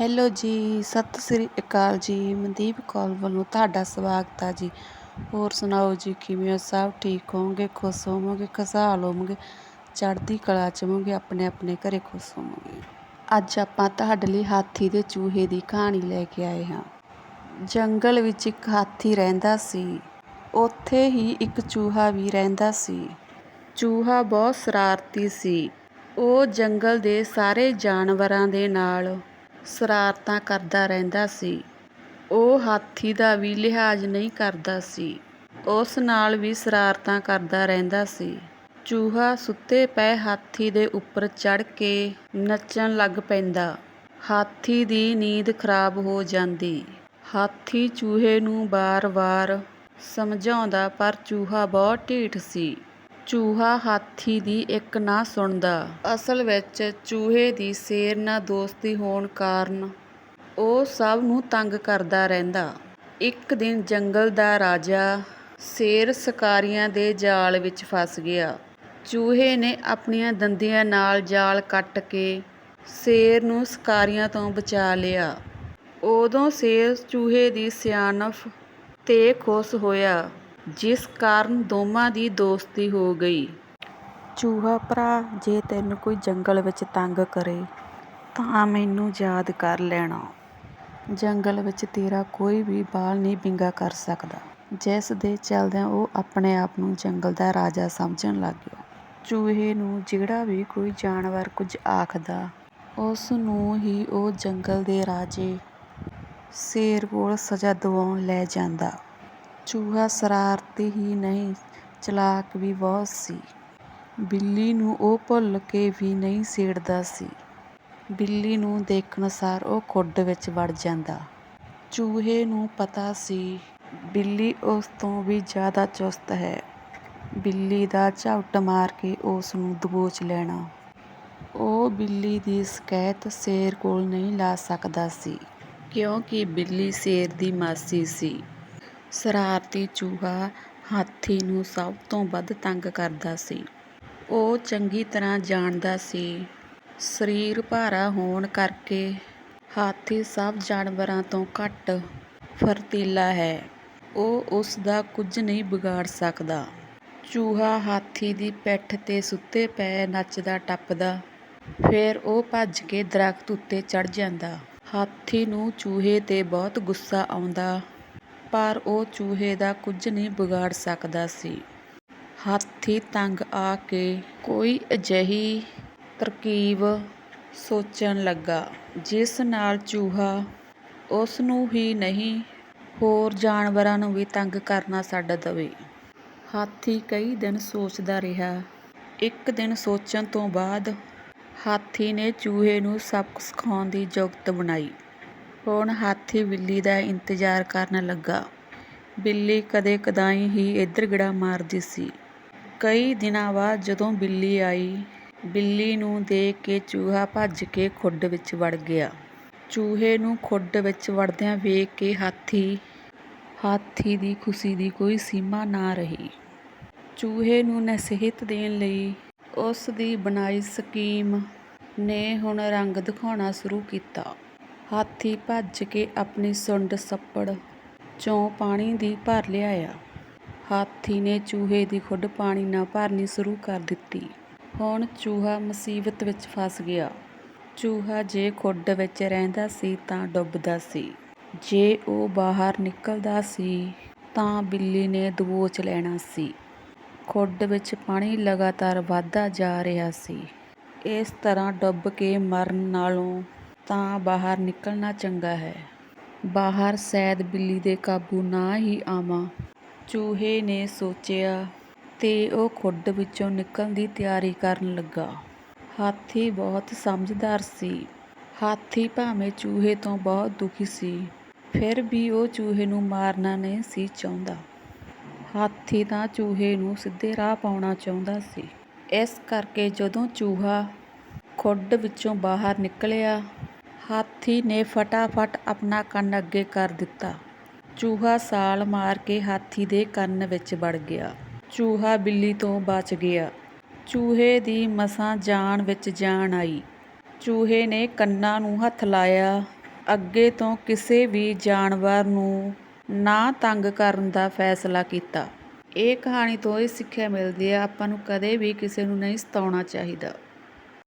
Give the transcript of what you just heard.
Hello ਜੀ, ਸਤਿ ਸ੍ਰੀ ਅਕਾਲ ਜੀ, ਮਨਦੀਪ ਕੌਰ ਵੱਲੋਂ ਤੁਹਾਡਾ ਸਵਾਗਤ ਆ ਜੀ। ਹੋਰ ਸੁਣਾਓ ਜੀ, ਕਿਵੇਂ ਹੋ? ਸਭ ਠੀਕ ਹੋਵੋਗੇ? ਖੁਸ਼ ਹੋਵੋਗੇ? ਖੁਸ਼ਹਾਲ ਹੋਵੋਗੇ? ਚੜ੍ਹਦੀ ਕਲਾ ਚ ਹੋਵੋਗੇ? ਆਪਣੇ ਆਪਣੇ ਘਰੇ ਖੁਸ਼ ਹੋਵੋਗੇ? ਅੱਜ ਆਪਾਂ ਤੁਹਾਡੇ ਲਈ ਹਾਥੀ ਦੇ ਚੂਹੇ ਦੀ ਕਹਾਣੀ ਲੈ ਕੇ ਆਏ ਹਾਂ। ਜੰਗਲ ਵਿੱਚ ਇੱਕ ਹਾਥੀ ਰਹਿੰਦਾ ਸੀ। ਉੱਥੇ ਹੀ ਇੱਕ ਚੂਹਾ ਵੀ ਰਹਿੰਦਾ ਸੀ। ਚੂਹਾ ਬਹੁਤ ਸ਼ਰਾਰਤੀ ਸੀ। ਉਹ ਜੰਗਲ ਦੇ ਸਾਰੇ ਜਾਨਵਰਾਂ ਦੇ ਨਾਲ ਸ਼ਰਾਰਤਾਂ ਕਰਦਾ ਰਹਿੰਦਾ ਸੀ। ਉਹ ਹਾਥੀ ਦਾ ਵੀ ਲਿਹਾਜ਼ ਨਹੀਂ ਕਰਦਾ ਸੀ। ਉਸ ਨਾਲ ਵੀ ਸ਼ਰਾਰਤਾਂ ਕਰਦਾ ਰਹਿੰਦਾ ਸੀ। ਚੂਹਾ ਸੁੱਤੇ ਪਏ ਹਾਥੀ ਦੇ ਉੱਪਰ ਚੜ੍ਹ ਕੇ ਨੱਚਣ ਲੱਗ ਪੈਂਦਾ। ਹਾਥੀ ਦੀ ਨੀਂਦ ਖਰਾਬ ਹੋ ਜਾਂਦੀ। ਹਾਥੀ ਚੂਹੇ ਨੂੰ ਵਾਰ-ਵਾਰ ਸਮਝਾਉਂਦਾ, ਪਰ ਚੂਹਾ ਬਹੁਤ ਢੀਠ ਸੀ। ਚੂਹਾ ਹਾਥੀ ਦੀ ਇੱਕ ਨਾ ਸੁਣਦਾ। ਅਸਲ ਵਿੱਚ ਚੂਹੇ ਦੀ ਸ਼ੇਰ ਨਾਲ ਦੋਸਤੀ ਹੋਣ ਕਾਰਨ ਉਹ ਸਭ ਨੂੰ ਤੰਗ ਕਰਦਾ ਰਹਿੰਦਾ। ਇੱਕ ਦਿਨ ਜੰਗਲ ਦਾ ਰਾਜਾ ਸ਼ੇਰ ਸ਼ਿਕਾਰੀਆਂ ਦੇ ਜਾਲ ਵਿੱਚ ਫਸ ਗਿਆ। ਚੂਹੇ ਨੇ ਆਪਣੀਆਂ ਦੰਦੀਆਂ ਨਾਲ ਜਾਲ ਕੱਟ ਕੇ ਸ਼ੇਰ ਨੂੰ ਸ਼ਿਕਾਰੀਆਂ ਤੋਂ ਬਚਾ ਲਿਆ। ਉਦੋਂ ਸ਼ੇਰ ਚੂਹੇ ਦੀ ਸਿਆਣਪ ਤੇ ਖੁਸ਼ ਹੋਇਆ। ਜਿਸ ਕਾਰਨ ਦੋਵਾਂ ਦੀ ਦੋਸਤੀ ਹੋ ਗਈ। ਚੂਹਾ, ਭਰਾ, ਜੇ ਤੈਨੂੰ ਕੋਈ ਜੰਗਲ ਵਿੱਚ ਤੰਗ ਕਰੇ, ਤਾਂ ਮੈਨੂੰ ਯਾਦ ਕਰ ਲੈਣਾ। ਜੰਗਲ ਵਿੱਚ ਤੇਰਾ ਕੋਈ ਵੀ ਬਾਲ ਨਹੀਂ ਵਿੰਗਾ ਕਰ ਸਕਦਾ। ਜਿਸ ਦੇ ਚਲਦਿਆਂ ਉਹ ਆਪਣੇ ਆਪ ਨੂੰ ਜੰਗਲ ਦਾ ਰਾਜਾ ਸਮਝਣ ਲੱਗ ਗਿਆ। ਚੂਹੇ ਨੂੰ ਜਿਹੜਾ ਵੀ ਕੋਈ ਜਾਨਵਰ ਕੁਝ ਆਖਦਾ, ਉਸ ਨੂੰ ਹੀ ਉਹ ਜੰਗਲ ਦੇ ਰਾਜੇ ਸ਼ੇਰ ਕੋਲ ਸਜ਼ਾ ਦਿਵਾਉਣ ਲੈ ਜਾਂਦਾ। ਚੂਹਾ ਸ਼ਰਾਰਤੀ ਹੀ ਨਹੀਂ, ਚਲਾਕ ਵੀ ਬਹੁਤ ਸੀ। ਬਿੱਲੀ ਨੂੰ ਉਹ ਭੁੱਲ ਕੇ ਵੀ ਨਹੀਂ ਛੇੜਦਾ ਸੀ। ਬਿੱਲੀ ਨੂੰ ਦੇਖਣ ਸਾਰ ਉਹ ਖੁੱਡ ਵਿੱਚ ਵੜ ਜਾਂਦਾ। ਚੂਹੇ ਨੂੰ ਪਤਾ ਸੀ, ਬਿੱਲੀ ਉਸ ਤੋਂ ਵੀ ਜ਼ਿਆਦਾ ਚੁਸਤ ਹੈ। ਬਿੱਲੀ ਦਾ ਝਪਟ ਮਾਰ ਕੇ ਉਸ ਨੂੰ ਦਬੋਚ ਲੈਣਾ। ਉਹ ਬਿੱਲੀ ਦੀ ਸ਼ਿਕਾਇਤ ਸ਼ੇਰ ਕੋਲ ਨਹੀਂ ਲਾ ਸਕਦਾ ਸੀ, ਕਿਉਂਕਿ ਬਿੱਲੀ ਸ਼ੇਰ ਦੀ ਮਾਸੀ ਸੀ। ਸ਼ਰਾਰਤੀ ਚੂਹਾ ਹਾਥੀ ਨੂੰ ਸਭ ਤੋਂ ਵੱਧ ਤੰਗ ਕਰਦਾ ਸੀ। ਉਹ ਚੰਗੀ ਤਰ੍ਹਾਂ ਜਾਣਦਾ ਸੀ, ਸਰੀਰ ਭਾਰਾ ਹੋਣ ਕਰਕੇ ਹਾਥੀ ਸਭ ਜਾਨਵਰਾਂ ਤੋਂ ਘੱਟ ਫਰਤੀਲਾ ਹੈ। ਉਹ ਉਸ ਦਾ ਕੁਝ ਨਹੀਂ ਵਿਗਾੜ ਸਕਦਾ। ਚੂਹਾ ਹਾਥੀ ਦੀ ਪਿੱਠ ਤੇ ਸੁੱਤੇ ਪਏ ਨੱਚਦਾ ਟੱਪਦਾ, ਫਿਰ ਉਹ ਭੱਜ ਕੇ ਦਰੱਖਤ ਉੱਤੇ ਚੜ੍ਹ ਜਾਂਦਾ। ਹਾਥੀ ਨੂੰ ਚੂਹੇ ਤੇ ਬਹੁਤ ਗੁੱਸਾ ਆਉਂਦਾ ਪਰ ਉਹ ਚੂਹੇ ਦਾ ਕੁਝ ਨਹੀਂ ਵਿਗਾੜ ਸਕਦਾ ਸੀ। ਹਾਥੀ ਤੰਗ ਆ ਕੇ ਕੋਈ ਅਜਿਹੀ ਤਰਕੀਬ ਸੋਚਣ ਲੱਗਾ, ਜਿਸ ਨਾਲ ਚੂਹਾ ਉਸ ਨੂੰ ਹੀ ਨਹੀਂ, ਹੋਰ ਜਾਨਵਰਾਂ ਨੂੰ ਵੀ ਤੰਗ ਕਰਨਾ ਛੱਡ ਦੇਵੇ। ਹਾਥੀ ਕਈ ਦਿਨ ਸੋਚਦਾ ਰਿਹਾ। ਇੱਕ ਦਿਨ ਸੋਚਣ ਤੋਂ ਬਾਅਦ ਹਾਥੀ ਨੇ ਚੂਹੇ ਨੂੰ ਸਬਕ ਸਿਖਾਉਣ ਦੀ ਜੁਗਤ ਬਣਾਈ। ਹੁਣ ਹਾਥੀ ਬਿੱਲੀ ਦਾ ਇੰਤਜ਼ਾਰ ਕਰਨ ਲੱਗਾ। ਬਿੱਲੀ ਕਦੇ ਕਦਾਈ ਹੀ ਇੱਧਰ ਗੇੜਾ ਮਾਰਦੀ ਸੀ। ਕਈ ਦਿਨਾਂ ਬਾਅਦ ਜਦੋਂ ਬਿੱਲੀ ਆਈ, ਬਿੱਲੀ ਨੂੰ ਦੇਖ ਕੇ ਚੂਹਾ ਭੱਜ ਕੇ ਖੁੱਡ ਵਿੱਚ ਵੜ ਗਿਆ। ਚੂਹੇ ਨੂੰ ਖੁੱਡ ਵਿੱਚ ਵੜਦਿਆਂ ਵੇਖ ਕੇ ਹਾਥੀ ਹਾਥੀ ਦੀ ਖੁਸ਼ੀ ਦੀ ਕੋਈ ਸੀਮਾ ਨਾ ਰਹੀ। ਚੂਹੇ ਨੂੰ ਨਸੀਹਤ ਦੇਣ ਲਈ ਉਸ ਦੀ ਬਣਾਈ ਸਕੀਮ ਨੇ ਹੁਣ ਰੰਗ ਦਿਖਾਉਣਾ ਸ਼ੁਰੂ ਕੀਤਾ। ਹਾਥੀ ਭੱਜ ਕੇ ਆਪਣੀ ਸੁੰਡ ਸੱਪੜ ਚੋਂ ਪਾਣੀ ਦੀ ਭਰ ਲਿਆਇਆ। ਹਾਥੀ ਨੇ ਚੂਹੇ ਦੀ ਖੁੱਡ ਪਾਣੀ ਨਾਲ ਭਰਨੀ ਸ਼ੁਰੂ ਕਰ ਦਿੱਤੀ। ਹੁਣ ਚੂਹਾ ਮੁਸੀਬਤ ਵਿੱਚ ਫਸ ਗਿਆ। ਚੂਹਾ ਜੇ ਖੁੱਡ ਵਿੱਚ ਰਹਿੰਦਾ ਸੀ ਤਾਂ ਡੁੱਬਦਾ ਸੀ। ਜੇ ਉਹ ਬਾਹਰ ਨਿਕਲਦਾ ਸੀ ਤਾਂ ਬਿੱਲੀ ਨੇ ਦਬੋਚ ਲੈਣਾ ਸੀ। ਖੁੱਡ ਵਿੱਚ ਪਾਣੀ ਲਗਾਤਾਰ ਵੱਧਦਾ ਜਾ ਰਿਹਾ ਸੀ। ਇਸ ਤਰ੍ਹਾਂ ਡੁੱਬ ਕੇ ਮਰਨ ਨਾਲੋਂ ਤਾਂ ਬਾਹਰ ਨਿਕਲਣਾ ਚੰਗਾ ਹੈ। ਬਾਹਰ ਸ਼ਾਇਦ ਬਿੱਲੀ ਦੇ ਕਾਬੂ ਨਾ ਹੀ ਆਵਾਂ। ਚੂਹੇ ਨੇ ਸੋਚਿਆ ਤੇ ਉਹ ਖੁੱਡ ਵਿੱਚੋਂ ਨਿਕਲਣ ਦੀ ਤਿਆਰੀ ਕਰਨ ਲੱਗਾ। ਹਾਥੀ ਬਹੁਤ ਸਮਝਦਾਰ ਸੀ। ਹਾਥੀ ਭਾਵੇਂ ਚੂਹੇ ਤੋਂ ਬਹੁਤ ਦੁਖੀ ਸੀ, ਫਿਰ ਵੀ ਉਹ ਚੂਹੇ ਨੂੰ ਮਾਰਨਾ ਨਹੀਂ ਸੀ ਚਾਹੁੰਦਾ। ਹਾਥੀ ਤਾਂ ਚੂਹੇ ਨੂੰ ਸਿੱਧੇ ਰਾਹ ਪਾਉਣਾ ਚਾਹੁੰਦਾ ਸੀ। ਇਸ ਕਰਕੇ ਜਦੋਂ ਚੂਹਾ ਖੁੱਡ ਵਿੱਚੋਂ ਬਾਹਰ ਨਿਕਲਿਆ ਹਾਥੀ ਨੇ ਫਟਾਫਟ ਆਪਣਾ ਕੰਨ ਅੱਗੇ ਕਰ ਦਿੱਤਾ। ਚੂਹਾ ਛਾਲ ਮਾਰ ਕੇ ਹਾਥੀ ਦੇ ਕੰਨ ਵਿੱਚ ਵੜ ਗਿਆ। ਚੂਹਾ ਬਿੱਲੀ ਤੋਂ ਬਚ ਗਿਆ। ਚੂਹੇ ਦੀ ਮਸਾਂ ਜਾਨ ਵਿੱਚ ਜਾਨ ਆਈ। ਚੂਹੇ ਨੇ ਕੰਨਾਂ ਨੂੰ ਹੱਥ ਲਾਇਆ। ਅੱਗੇ ਤੋਂ ਕਿਸੇ ਵੀ ਜਾਨਵਰ ਨੂੰ ਨਾ ਤੰਗ ਕਰਨ ਦਾ ਫੈਸਲਾ ਕੀਤਾ। ਇਹ ਕਹਾਣੀ ਤੋਂ ਇਹ ਸਿੱਖਿਆ ਮਿਲਦੀ ਹੈ, ਆਪਾਂ ਨੂੰ ਕਦੇ ਵੀ ਕਿਸੇ ਨੂੰ ਨਹੀਂ ਸਤਾਉਣਾ ਚਾਹੀਦਾ।